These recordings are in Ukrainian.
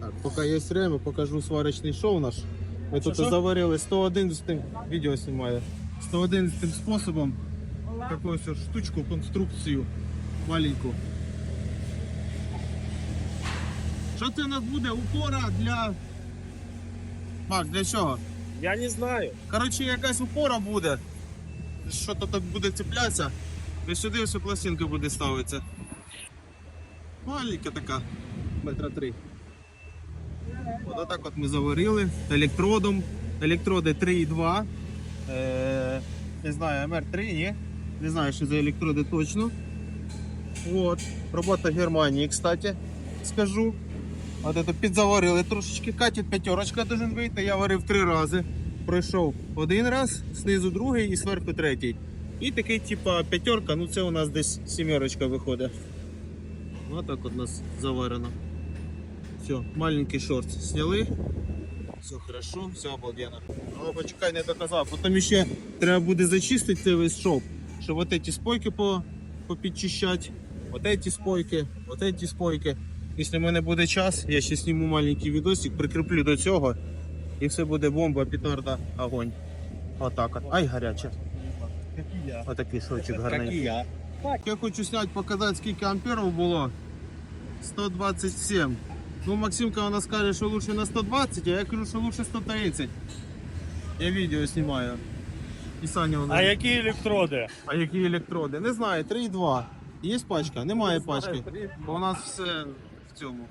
Так, поки є время, покажу сварочний шов наш. Ми тут заварили 111 відео знімаю. 111 способом таку ось штучку, конструкцію маленьку. Що це у нас буде? Упора для. Мак, для чого? Я не знаю. Коротше, якась упора буде. Що то так буде цеплятися. І сюди все пластинка буде ставитися. Маленька така, метра три. От отак от ми заварили електродом. Електроди 3,2. Е, не знаю, МР3, ні. Не знаю, що за електроди точно. От. Робота Германії, кстати, скажу. От это підзаварили трошечки. Катить п'ятерочка должен вийти. Я варив три рази. Пройшов один раз, знизу другий і зверху третій. І такий, типа, п'ятерка, ну це у нас десь сімерочка виходить. Ось так от у нас заварено. Все, маленький шорт сняли. Все хорошо, все обалденно. Але почекай, не доказав. Потім ще треба буде зачистити цей весь шов, щоб от ці спойки по, попідчищати, от ці спойки, от ці спойки. Якщо в мене буде час, я ще зніму маленький відосик, прикріплю до цього і все буде бомба, петарда, огонь. Отак от. Ай, гаряче. Отакий шовчик гарненький. я. Я хочу зняти, показати, скільки амперів було. 127. Ну, Максимка вона скаже, що лучше на 120, а я кажу, що лучше 130. Я відео знімаю. І Саня вона. А які електроди? а які електроди? Не знаю, 3,2. Є пачка? Немає пачки. Бо у нас все в цьому.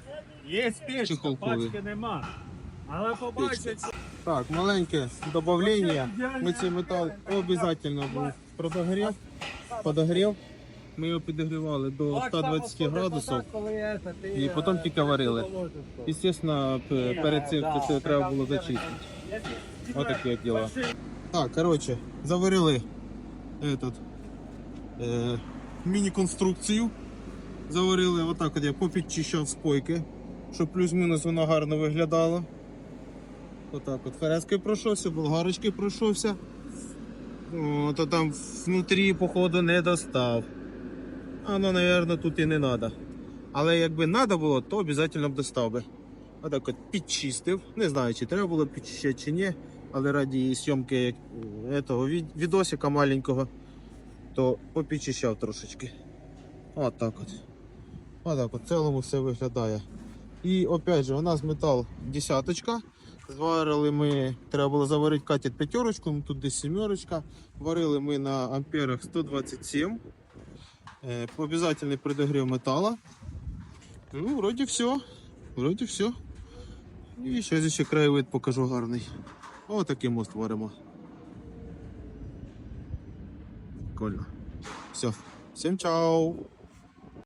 Є печка, пачки нема. Але побачить. Так, маленьке добавлення. Ми цей метал обов'язково був подогрів. Подогрів. Ми його підігрівали до 120 градусів і потім тільки варили. Звісно, перед цим це треба було зачистити. Ось такі от діла. Так, коротше, заварили этот, е, міні-конструкцію. Заварили отак от я попідчищав спойки, щоб плюс-мінус воно гарно виглядало. Отак от ферезкою пройшовся, болгарочкою пройшовся. О, то там внутрі, походу, не достав. А ну, напевно, тут і не треба. Але якби треба було, то обов'язково б достав би. Отак от підчистив. Не знаю, чи треба було підчищати чи ні. Але раді зйомки этого від- відосика маленького, то попідчищав трошечки. Отак от. Отак от в цілому все виглядає. І опять же, у нас метал десяточка. Зварили ми, треба було заварити катет п'ятерочку, ну, тут десь сімерочка. Варили ми на амперах 127. Е, Обязательний предогрів металу. Ну, вроді все. Вроде все. І зараз ще краєвид покажу гарний. Ось такий мост варимо. Прикольно. Все. Всім чао!